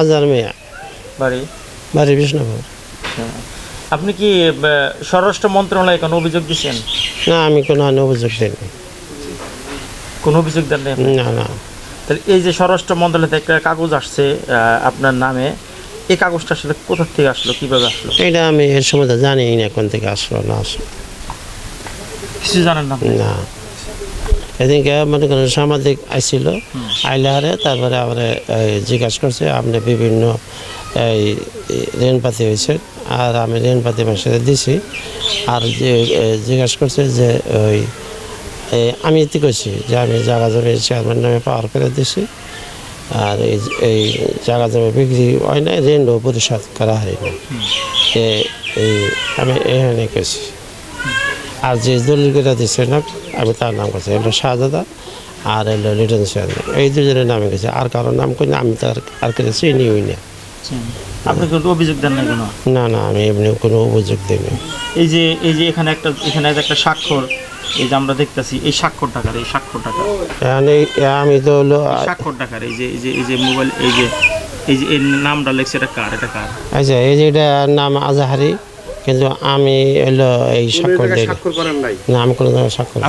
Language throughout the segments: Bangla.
আজার মেয়া। বাড়ি? বাড়ি বিষ্ণুপুর। আচ্ছা। আপনি কি স্বরাষ্ট্র মন্ত্রণালয়ে কোনো অভিযোগ দিচ্ছেন না আমি কোনো অভিযোগ দিইনি। কোনো অভিযোগ দেন না না। তাহলে এই যে স্বরাষ্ট্র মন্ত্রণালয় থেকে একটা কাগজ আসছে আপনার নামে এই কাগজটা আসলে কোথা থেকে আসলো কীভাবে আসলো? এটা আমি এর সময় জানি না কোন থেকে আসলো না আসলো। কিছু জানেন না? না। এদিনকে মনে করেন সাংবাদিক আইছিল আইলে হারে তারপরে আমার জিজ্ঞাসা করছে আপনি বিভিন্ন এই ঋণপাতি হয়েছে আর আমি ঋণপাতি মাসে দিছি। আর যে জিজ্ঞাসা করছে যে ওই আমি এতে করছি? যে আমি জায়গা জমি চেয়ারম্যান নামে পাওয়ার করে দিছি। আর এই এই জায়গা জমি বিক্রি হয় না ঋণও পরিশোধ করা হয় না আমি এখানে করছি। আর যে দলিলগুলো দিচ্ছে না আমি তার নাম করছি। এলো শাহজাদা আর এলো লিটন চেয়ারম্যান এই দুজনের নামে গেছে। আর কারোর নাম করি আমি তো আর কেউ চিনিই না। আপনি কিন্তু অভিযোগ দেন না কোনো? না না আমি এমনি কোনো অভিযোগ দিইনি এই যে এই যে এখানে একটা এখানে একটা স্বাক্ষর এই যে আমরা দেখতেছি এই স্বাক্ষর টাকার এই স্বাক্ষর টাকা এই- আমি তো হলো স্বাক্ষর টাকার এই যে এই যে এই যে মোবাইল এই যে এই যে এর নামটা লেখছে এটা কার এটা কার? আচ্ছা এই যে এটা নাম আজাহারি। কিন্তু আমি এলো এই স্বাক্ষর দিই না আমি কোনো জায়গায় স্বাক্ষর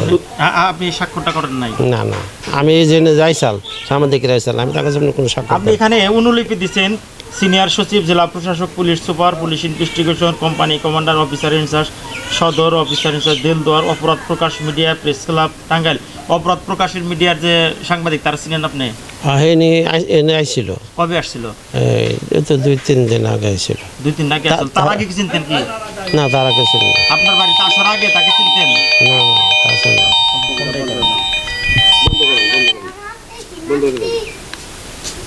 আপনি করি স্বাক্ষরটা করেন নাই? না না। আমি এই জন্য যাইসাল সাংবাদিক রাইসাল আমি তার কাছে কোনো স্বাক্ষর আপনি এখানে অনুলিপি দিচ্ছেন সিনিয়র সচিব জেলা প্রশাসক police super police investigation company commander officer in charge সদর অফিসার ইনচার্জ দেলদুয়ার অপরাধ প্রকাশ মিডিয়া প্রেস ক্লাব টাঙ্গাইল। অপরাধ প্রকাশের মিডিয়ার যে সাংবাদিক তারা চিনেন আপনি? এনে এনে আইছিল। কবে আসছিল? এই তো দুই তিন দিন আগে আইছিল। দুই তিন আগে আসছিল। তার আগে কি চিনতেন কি? না তারা কিছু না। আপনার বাড়িতে আসার আগে তাকে চিনতেন? না না তা ছিল না।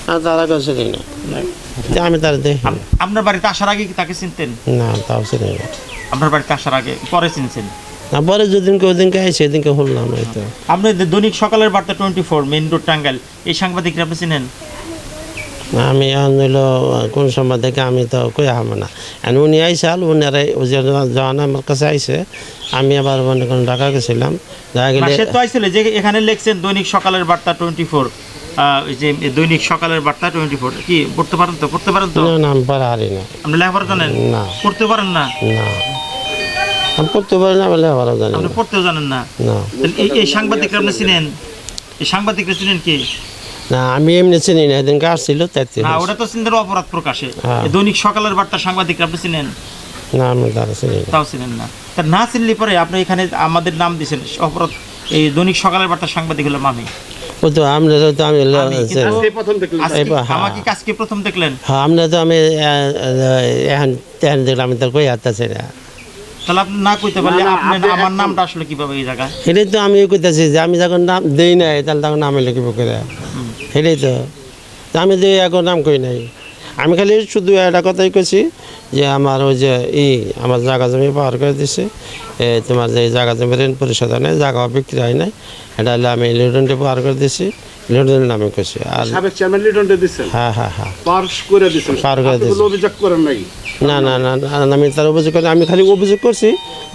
না তারা কিছু না। আমি তার আপনার বাড়িতে আসার আগে কি তাকে চিনতেন? না তাও চিনি আপনার বাড়িতে আসার আগে পরে চিনছেন? পরে যেদিনকে ওদিনকে আইসি সেদিনকে শুনলাম এই তো আপনি দৈনিক সকালের বার্তা twenty four main road Tangail এই সাংবাদিকরা আপনি চিনেন? না, আমি হইল কোন সময় থেকে আমি তো কই আহাম না। আর উনি আইসাল উনারে যখন আমার কাছে আইসে আমি আবার মনে করেন ঢাকা গেছিলাম। গেলে সে তো আইছিল যে এখানে লিখছেন দৈনিক সকালের বার্তা টোয়েন্টি ফোর যে দৈনিক সকালের বার্তা টোয়েন্টি ফোর কি পড়তে পারেন তো পড়তে পারেন তো? না না আমি পারা না। আপনি লেখাপড়া জানেন? না। পড়তে পারেন না? না। আমি পড়তে পারি না বলে আবার জানি আপনি পড়তেও জানেন না? না। এই এই সাংবাদিকরা আপনি চিনেন? এই সাংবাদিকরা চিনেন কি? না আমি এমনি চিনি না তাই না ওটা তো চিনতেন অপরাধ প্রকাশে। হ্যাঁ। দৈনিক সকালের বার্তা সাংবাদিকরা আপনি চিনেন? না আমি তারা চিনি তাও চিনেন না। তা না চিনলে পরে আপনি এখানে আমাদের নাম দিয়েছেন অপরাধ এই দৈনিক সকালের বার্তা সাংবাদিক হলো মামি। ও তো আমরা তো আমি আমি এবার, হ্যাঁ। আমাকে কাজকে প্রথম দেখলেন? হ্যাঁ আমরা তো আমি এখন দেখলাম আমি তো কই হাতাছি না। তাহলে আপনি না কইতে পারলে আপনি আমার নামটা আসলে কীভাবে এই জায়গায়? সেটাই তো আমি কইতেছি যে আমি যখন নাম দেই নাই তাহলে তখন নামে লিখিব করে সেটাই তো। আমি তো এখন নাম কই নাই। আমি খালি শুধু একটা কথাই কইছি যে আমার ওই যে ই আমার জায়গা জমি পাওয়ার করে দিছে। এ, তোমার যে জায়গা জমি ঋণ পরিশোধ হয় নাই জায়গা বিক্রি হয় নাই এটা হলে আমি লিটনটি পাওয়ার করে দিছি। লিটনের নামে কইছি। আর সাবেক চেয়ারম্যান লিটনটা দিচ্ছেন হ্যাঁ হ্যাঁ হ্যাঁ। পার্স করে দিচ্ছেন পার করে আপনি অভিযোগ করেন নাই? না না না না, আমি তার অভিযোগ করি আমি খালি অভিযোগ করছি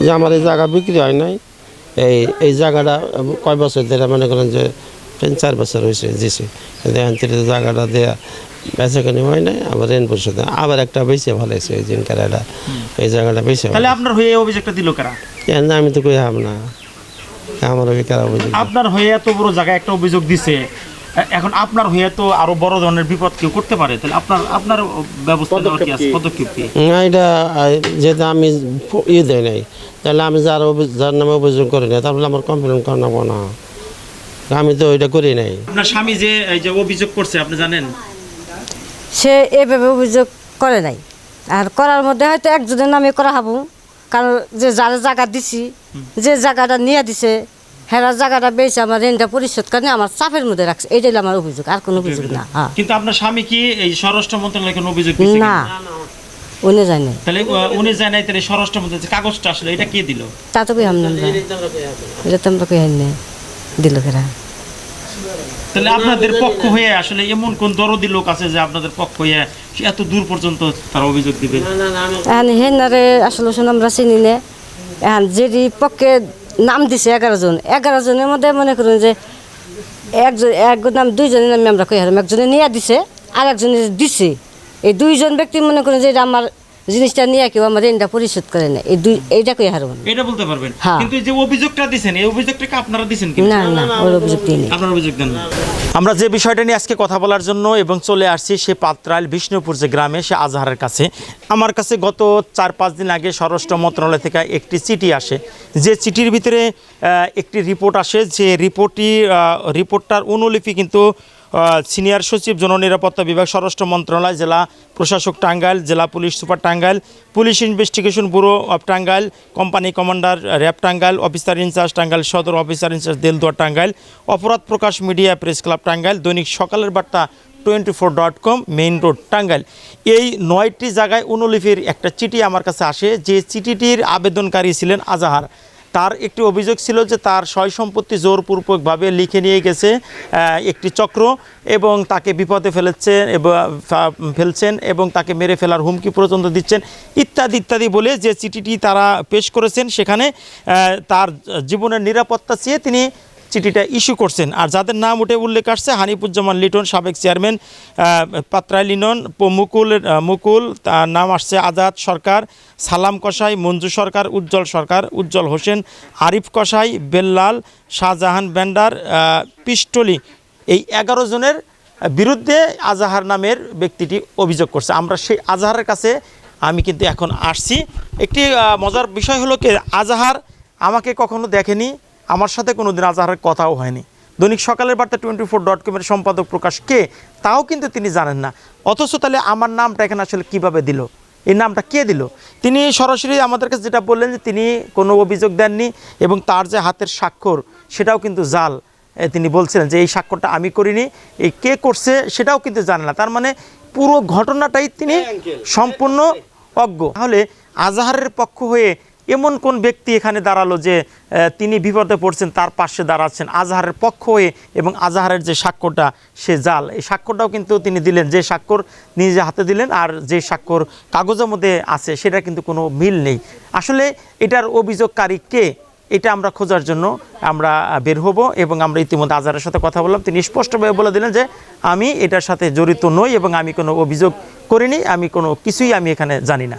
যে আমার এই জায়গা বিক্রি হয় নাই। এই এই জায়গাটা কয় বছর ধরে মনে করেন যে তিন চার বছর হয়েছে দিছি। থেকে জায়গাটা দেওয়া বেচাকেনি হয় নাই আবার ঋণ পরিশোধ আবার একটা বেশি ভালো হয়েছে এই দিনকার এটা এই জায়গাটা বেশি তাহলে আপনার হয়ে অভিযোগটা দিল কারা? আমি তো কই হাম না। আমার অভিজ্ঞতা অভিযোগ আপনার হয়ে এত বড় জায়গায় একটা অভিযোগ দিছে এখন আপনার হয়ে তো আরও বড় ধরনের বিপদ কেউ করতে পারে তাহলে আপনার আপনার ব্যবস্থা নেওয়ার কি আছে? পদক্ষেপ কি? না এটা যেহেতু আমি ই দেয় নাই তাহলে আমি যার যার নামে অভিযোগ করি না তারপরে আমার কমপ্লেন করাবো না। আমি তো ওইটা করি নাই। আপনার স্বামী যে এই যে অভিযোগ করছে আপনি জানেন? সে এভাবে অভিযোগ করে নাই। আর করার মধ্যে হয়তো একজনের নামে করা হব। কারণ যে যারা জায়গা দিছি যে জায়গাটা নিয়ে দিছে হেরা জায়গাটা বেশি আমার ঋণটা পরিশোধ করে আমার চাপের মধ্যে রাখছে। এটাই হলো আমার অভিযোগ আর কোনো অভিযোগ না হ্যাঁ। কিন্তু আপনার স্বামী কি এই স্বরাষ্ট্র মন্ত্রণালয়ে কোনো অভিযোগ না। উনি নাই। তাহলে উনি জানাই তাহলে স্বরাষ্ট্র মন্ত্রণালয় কাগজটা আসলে এটা কে দিল? তা তো কই আমরা এটা তো আমরা কই দিল কেরা? তাহলে আপনাদের পক্ষ হয়ে আসলে এমন কোন দরদি লোক আছে যে আপনাদের পক্ষ হয়ে এত দূর পর্যন্ত তারা অভিযোগ দিবে? হেনারে আসলে শুনে আমরা চিনি নে। যেটি পক্ষে নাম দিছে এগারো জন। এগারো জনের মধ্যে মনে করুন যে একজন এক নাম দুইজনের নামে আমরা কই হারাম। একজনে নিয়ে দিছে আর একজনে দিছে। এই দুইজন ব্যক্তি মনে করেন যে এটা আমার জিনিসটা নিয়ে কেউ আমার ঋণটা পরিশোধ করে না এই দুই এইটা কই হারবো না এটা বলতে পারবেন? হ্যাঁ। কিন্তু এই যে অভিযোগটা দিছেন এই অভিযোগটাকে আপনারা দিছেন কি না না ওর অভিযোগ নেই আপনার অভিযোগ দেন আমরা যে বিষয়টা নিয়ে আজকে কথা বলার জন্য এবং চলে আসছি সে পাত্রাইল বিষ্ণুপুর যে গ্রামে সে আজহারের কাছে। আমার কাছে গত চার পাঁচ দিন আগে স্বরাষ্ট্র মন্ত্রণালয় থেকে একটি চিঠি আসে। যে চিঠির ভিতরে একটি রিপোর্ট আসে যে রিপোর্টটি রিপোর্টটার অনুলিপি কিন্তু সিনিয়র সচিব জননিরাপত্তা বিভাগ, স্বরাষ্ট্র মন্ত্রণালয়, জেলা প্রশাসক টাঙ্গাইল, জেলা police super Tangail, police investigation bureau of Tangail, company commander RAB Tangail, officer in charge Tangail সদর, officer in charge Delduar Tangail, অপরাধ প্রকাশ মিডিয়া প্রেস ক্লাব টাঙ্গাইল, দৈনিক সকালের বার্তা twenty four dot com, main road Tangail. এই নয়টি জায়গায় অনুলিপির একটা চিঠি আমার কাছে আসে, যে চিঠিটির আবেদনকারী ছিলেন আজাহার। তার একটি অভিযোগ ছিল যে তার সয় সম্পত্তি জোরপূর্বকভাবে লিখে নিয়ে গেছে একটি চক্র এবং তাকে বিপদে ফেলেছে এবং ফেলছেন এবং তাকে মেরে ফেলার হুমকি পর্যন্ত দিচ্ছেন ইত্যাদি ইত্যাদি বলে যে চিঠিটি তারা পেশ করেছেন সেখানে তার জীবনের নিরাপত্তা চেয়ে তিনি চিঠিটা ইস্যু করছেন। আর যাদের নাম উঠে উল্লেখ আসছে, হানিফুজ্জামান লিটন, সাবেক চেয়ারম্যান পাত্রাই লিনন মুকুল মুকুল, তার নাম আসছে আজাদ সরকার, সালাম কসাই, মঞ্জু সরকার, উজ্জ্বল সরকার, উজ্জ্বল হোসেন, আরিফ কসাই, বেল্লাল, শাহজাহান ব্যান্ডার পিস্টলি। এই এগারো জনের বিরুদ্ধে আজাহার নামের ব্যক্তিটি অভিযোগ করছে। আমরা সেই আজাহারের কাছে আমি কিন্তু এখন আসছি। একটি মজার বিষয় হলো কি, আজাহার আমাকে কখনো দেখেনি। আমার সাথে কোনো দিন আজাহারের কথাও হয়নি। দৈনিক সকালের বার্তা টোয়েন্টি ফোর ডট কমের সম্পাদক প্রকাশ কে তাও কিন্তু তিনি জানেন না। অথচ তাহলে আমার নামটা এখানে আসলে কীভাবে দিল? এই নামটা কে দিল? তিনি সরাসরি আমাদের কাছে যেটা বললেন যে তিনি কোনো অভিযোগ দেননি এবং তার যে হাতের স্বাক্ষর সেটাও কিন্তু জাল। তিনি বলছিলেন যে এই স্বাক্ষরটা আমি করিনি এই কে করছে সেটাও কিন্তু জানে না। তার মানে পুরো ঘটনাটাই তিনি সম্পূর্ণ অজ্ঞ। তাহলে আজাহারের পক্ষ হয়ে এমন কোন ব্যক্তি এখানে দাঁড়াল যে তিনি বিপদে পড়ছেন, তার পাশে দাঁড়াচ্ছেন, আজাহারের পক্ষ হয়ে এবং আজাহারের যে স্বাক্ষরটা, সে জাল। এই স্বাক্ষরটাও কিন্তু তিনি দিলেন, যে স্বাক্ষর নিজে হাতে দিলেন আর যে স্বাক্ষর কাগজের মধ্যে আছে সেটা কিন্তু কোনো মিল নেই। আসলে এটার অভিযোগকারী কে, এটা আমরা খোঁজার জন্য আমরা বের হব এবং আমরা ইতিমধ্যে আজহারের সাথে কথা বললাম। তিনি স্পষ্টভাবে বলে দিলেন যে, আমি এটার সাথে জড়িত নই এবং আমি কোনো অভিযোগ করিনি, আমি কোনো কিছুই আমি এখানে জানি না।